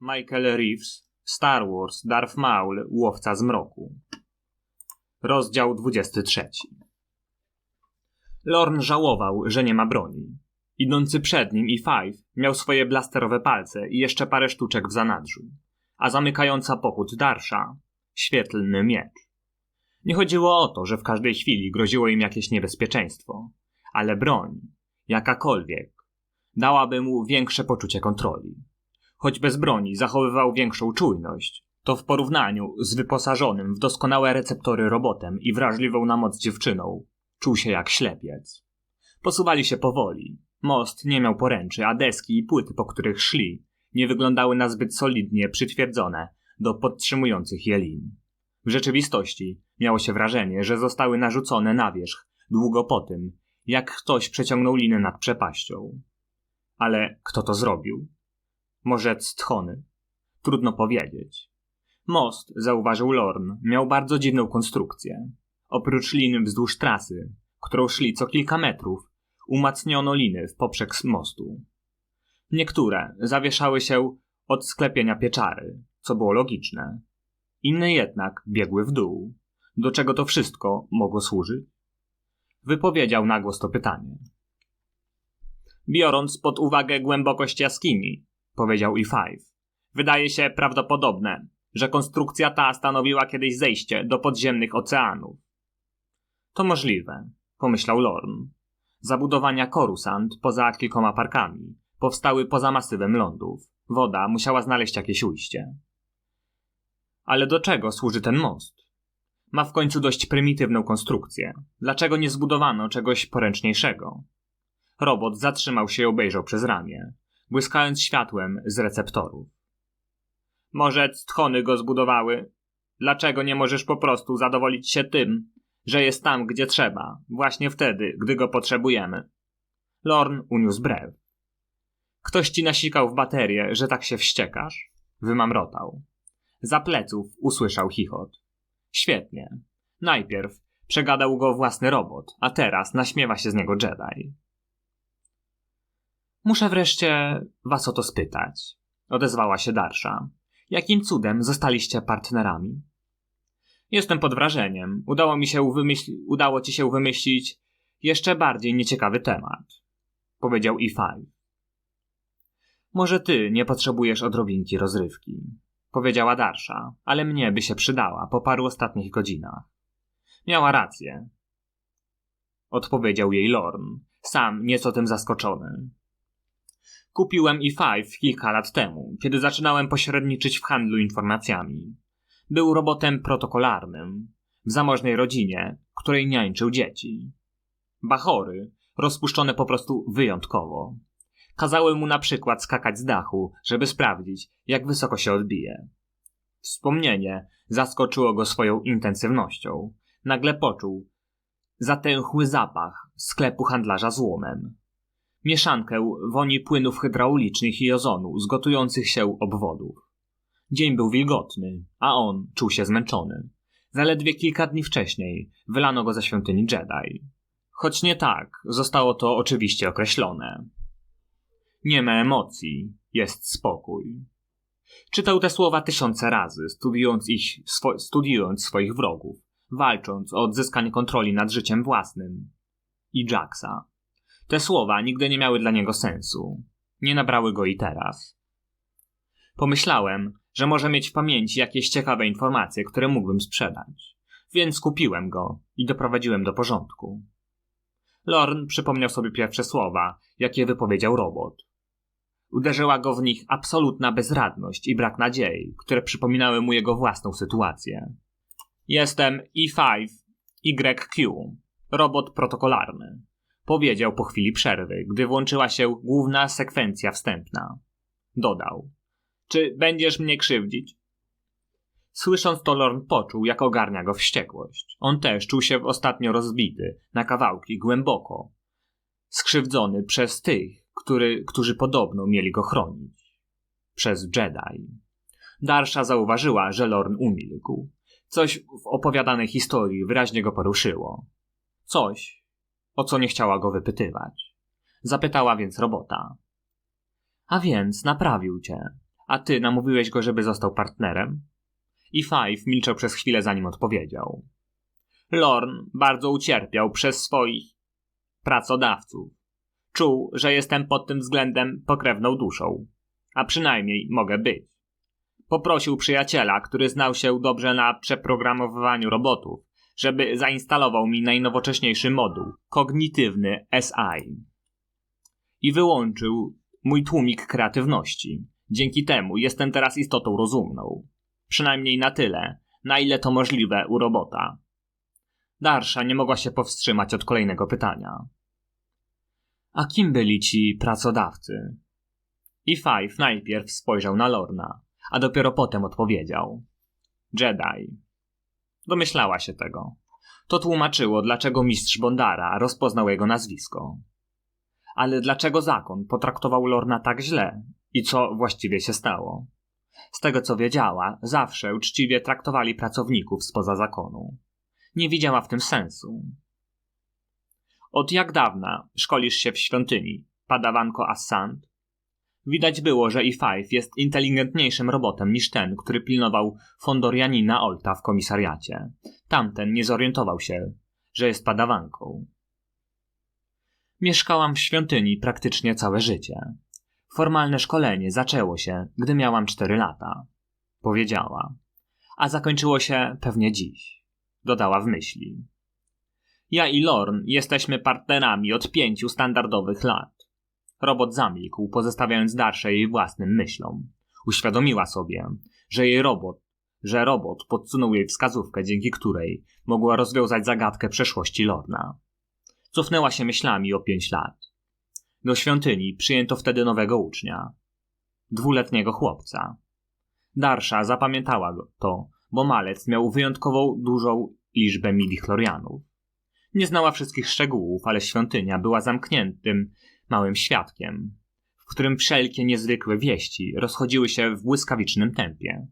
Michael Reeves, Star Wars, Darth Maul, Łowca Zmroku. Rozdział 23. Lorn żałował, że nie ma broni. Idący przed nim i Five miał swoje blasterowe palce i jeszcze parę sztuczek w zanadrzu, a zamykająca pochód Darsza świetlny miecz. Nie chodziło o to, że w każdej chwili groziło im jakieś niebezpieczeństwo, ale broń, jakakolwiek, dałaby mu większe poczucie kontroli. Choć bez broni zachowywał większą czujność, to w porównaniu z wyposażonym w doskonałe receptory robotem i wrażliwą na moc dziewczyną, czuł się jak ślepiec. Posuwali się powoli. Most nie miał poręczy, a deski i płyty, po których szli, nie wyglądały na zbyt solidnie przytwierdzone do podtrzymujących je lin. W rzeczywistości miało się wrażenie, że zostały narzucone na wierzch długo po tym, jak ktoś przeciągnął liny nad przepaścią. Ale kto to zrobił? Może Stchony? Trudno powiedzieć. Most, zauważył Lorn, miał bardzo dziwną konstrukcję. Oprócz liny wzdłuż trasy, którą szli co kilka metrów, umacniono liny w poprzek mostu. Niektóre zawieszały się od sklepienia pieczary, co było logiczne. Inne jednak biegły w dół. Do czego to wszystko mogło służyć? Wypowiedział nagłos to pytanie. Biorąc pod uwagę głębokość jaskini, powiedział E5, wydaje się prawdopodobne, że konstrukcja ta stanowiła kiedyś zejście do podziemnych oceanów. To możliwe, pomyślał Lorn. Zabudowania Korusant poza kilkoma parkami powstały poza masywem lądów. Woda musiała znaleźć jakieś ujście. Ale do czego służy ten most? Ma w końcu dość prymitywną konstrukcję. Dlaczego nie zbudowano czegoś poręczniejszego? Robot zatrzymał się i obejrzał przez ramię, błyskając światłem z receptorów. Może tchony go zbudowały? Dlaczego nie możesz po prostu zadowolić się tym, że jest tam, gdzie trzeba, właśnie wtedy, gdy go potrzebujemy? Lorn uniósł brew. Ktoś ci nasikał w baterię, że tak się wściekasz? Wymamrotał. Za pleców usłyszał chichot. Świetnie. Najpierw przegadał go własny robot, a teraz naśmiewa się z niego Jedi. Muszę wreszcie was o to spytać, odezwała się Darsza. Jakim cudem zostaliście partnerami? Jestem pod wrażeniem. Udało mi się wymyślić, udało ci się wymyślić jeszcze bardziej nieciekawy temat, powiedział E5. Może ty nie potrzebujesz odrobinki rozrywki, powiedziała Darsza, ale mnie by się przydała po paru ostatnich godzinach. Miała rację, odpowiedział jej Lorn, sam nieco tym zaskoczony. Kupiłem E5 kilka lat temu, kiedy zaczynałem pośredniczyć w handlu informacjami. Był robotem protokolarnym, w zamożnej rodzinie, której niańczył dzieci. Bachory, rozpuszczone po prostu wyjątkowo. Kazały mu na przykład skakać z dachu, żeby sprawdzić, jak wysoko się odbije. Wspomnienie zaskoczyło go swoją intensywnością. Nagle poczuł zatęchły zapach sklepu handlarza złomem. Mieszankę woni płynów hydraulicznych i ozonu z gotujących się obwodów. Dzień był wilgotny, a on czuł się zmęczony. Zaledwie kilka dni wcześniej wylano go ze świątyni Jedi. Choć nie tak, zostało to oczywiście określone. Nie ma emocji, jest spokój. Czytał te słowa tysiące razy, studiując, ich, swo, studiując swoich wrogów, walcząc o odzyskanie kontroli nad życiem własnym. I Jacksa. Te słowa nigdy nie miały dla niego sensu. Nie nabrały go i teraz. Pomyślałem, że może mieć w pamięci jakieś ciekawe informacje, które mógłbym sprzedać. Więc kupiłem go i doprowadziłem do porządku. Lorn przypomniał sobie pierwsze słowa, jakie wypowiedział robot. Uderzyła go w nich absolutna bezradność i brak nadziei, które przypominały mu jego własną sytuację. Jestem E5 YQ, robot protokolarny, powiedział po chwili przerwy, gdy włączyła się główna sekwencja wstępna. Dodał. Czy będziesz mnie krzywdzić? Słysząc to, Lorn poczuł, jak ogarnia go wściekłość. On też czuł się ostatnio rozbity, na kawałki, głęboko. Skrzywdzony przez tych, który, którzy podobno mieli go chronić. Przez Jedi. Darsza zauważyła, że Lorn umilkł. Coś w opowiadanej historii wyraźnie go poruszyło. Coś, o co nie chciała go wypytywać. Zapytała więc robota. A więc naprawił cię. A ty namówiłeś go, żeby został partnerem? I Five milczał przez chwilę, zanim odpowiedział. Lorn bardzo ucierpiał przez swoich pracodawców. Czuł, że jestem pod tym względem pokrewną duszą. A przynajmniej mogę być. Poprosił przyjaciela, który znał się dobrze na przeprogramowywaniu robotów, żeby zainstalował mi najnowocześniejszy moduł kognitywny SI. I wyłączył mój tłumik kreatywności. Dzięki temu jestem teraz istotą rozumną. Przynajmniej na tyle, na ile to możliwe u robota. Darsza nie mogła się powstrzymać od kolejnego pytania. A kim byli ci pracodawcy? I Five najpierw spojrzał na Lorna, a dopiero potem odpowiedział. Jedi. Domyślała się tego. To tłumaczyło, dlaczego mistrz Bondara rozpoznał jego nazwisko. Ale dlaczego zakon potraktował Lorna tak źle i co właściwie się stało? Z tego co wiedziała, zawsze uczciwie traktowali pracowników spoza zakonu. Nie widziała w tym sensu. Od jak dawna szkolisz się w świątyni, padawanko Assant? Widać było, że i Five jest inteligentniejszym robotem niż ten, który pilnował Fondorianina Olta w komisariacie. Tamten nie zorientował się, że jest padawanką. Mieszkałam w świątyni praktycznie całe życie. Formalne szkolenie zaczęło się, gdy miałam cztery lata. Powiedziała. A zakończyło się pewnie dziś. Dodała w myśli. Ja i Lorn jesteśmy partnerami od pięciu standardowych lat. Robot zamilkł, pozostawiając dalsze jej własnym myślom. Uświadomiła sobie, że jej robot, że robot podsunął jej wskazówkę, dzięki której mogła rozwiązać zagadkę przeszłości Lorna. Cofnęła się myślami o pięć lat. Do świątyni przyjęto wtedy nowego ucznia. Dwuletniego chłopca. Darsza zapamiętała go to, bo malec miał wyjątkową dużą liczbę midichlorianów. Nie znała wszystkich szczegółów, ale świątynia była zamkniętym, małym świadkiem, w którym wszelkie niezwykłe wieści rozchodziły się w błyskawicznym tempie.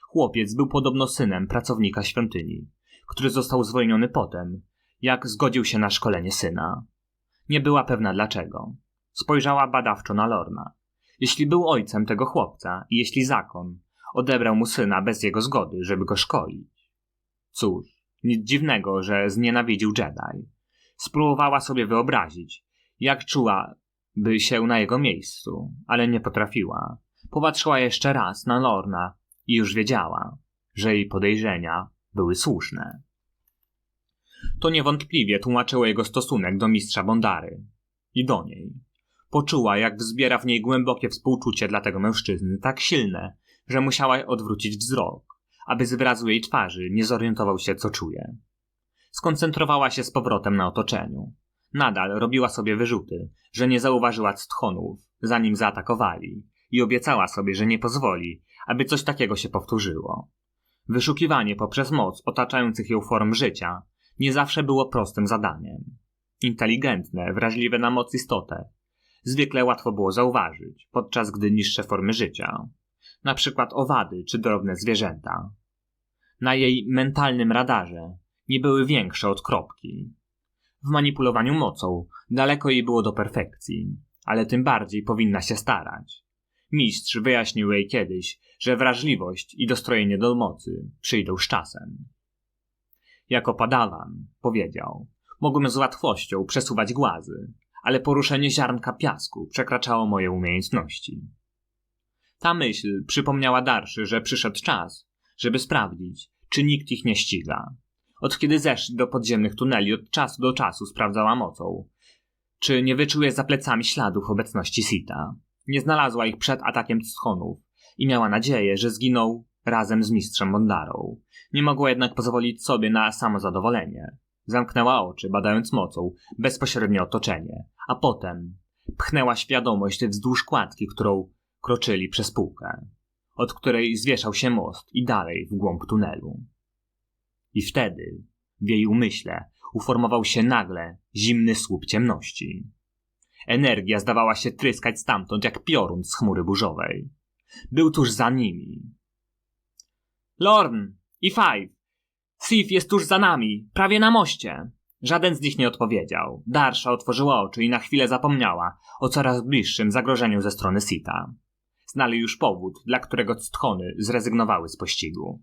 Chłopiec był podobno synem pracownika świątyni, który został zwolniony potem, jak zgodził się na szkolenie syna. Nie była pewna dlaczego. Spojrzała badawczo na Lorna. Jeśli był ojcem tego chłopca i jeśli zakon odebrał mu syna bez jego zgody, żeby go szkolić. Cóż, nic dziwnego, że znienawidził Jedi. Spróbowała sobie wyobrazić, jak czułaby się na jego miejscu, ale nie potrafiła. Popatrzyła jeszcze raz na Lorna i już wiedziała, że jej podejrzenia były słuszne. To niewątpliwie tłumaczyło jego stosunek do mistrza Bondary i do niej. Poczuła, jak wzbiera w niej głębokie współczucie dla tego mężczyzny, tak silne, że musiała odwrócić wzrok, aby z wyrazu jej twarzy nie zorientował się, co czuje. Skoncentrowała się z powrotem na otoczeniu. Nadal robiła sobie wyrzuty, że nie zauważyła stchonów, zanim zaatakowali, i obiecała sobie, że nie pozwoli, aby coś takiego się powtórzyło. Wyszukiwanie poprzez moc otaczających ją form życia nie zawsze było prostym zadaniem. Inteligentne, wrażliwe na moc istotę zwykle łatwo było zauważyć, podczas gdy niższe formy życia, na przykład owady czy drobne zwierzęta, na jej mentalnym radarze nie były większe od kropki. W manipulowaniu mocą daleko jej było do perfekcji, ale tym bardziej powinna się starać. Mistrz wyjaśnił jej kiedyś, że wrażliwość i dostrojenie do mocy przyjdą z czasem. Jako padawan, powiedział, mogłem z łatwością przesuwać głazy, ale poruszenie ziarnka piasku przekraczało moje umiejętności. Ta myśl przypomniała Darszy, że przyszedł czas, żeby sprawdzić, czy nikt ich nie ściga. Od kiedy zeszli do podziemnych tuneli, od czasu do czasu sprawdzała mocą, czy nie wyczuje za plecami śladów obecności Sita. Nie znalazła ich przed atakiem schonów i miała nadzieję, że zginął razem z mistrzem Mondarą. Nie mogła jednak pozwolić sobie na samozadowolenie. Zamknęła oczy, badając mocą bezpośrednie otoczenie, a potem pchnęła świadomość wzdłuż kładki, którą kroczyli przez półkę, od której zwieszał się most i dalej w głąb tunelu. I wtedy, w jej umyśle, uformował się nagle zimny słup ciemności. Energia zdawała się tryskać stamtąd jak piorun z chmury burzowej. Był tuż za nimi. Lorn i Five! Sif jest tuż za nami, prawie na moście. Żaden z nich nie odpowiedział. Darsza otworzyła oczy i na chwilę zapomniała o coraz bliższym zagrożeniu ze strony Sita. znali już powód, dla którego Stchony zrezygnowały z pościgu.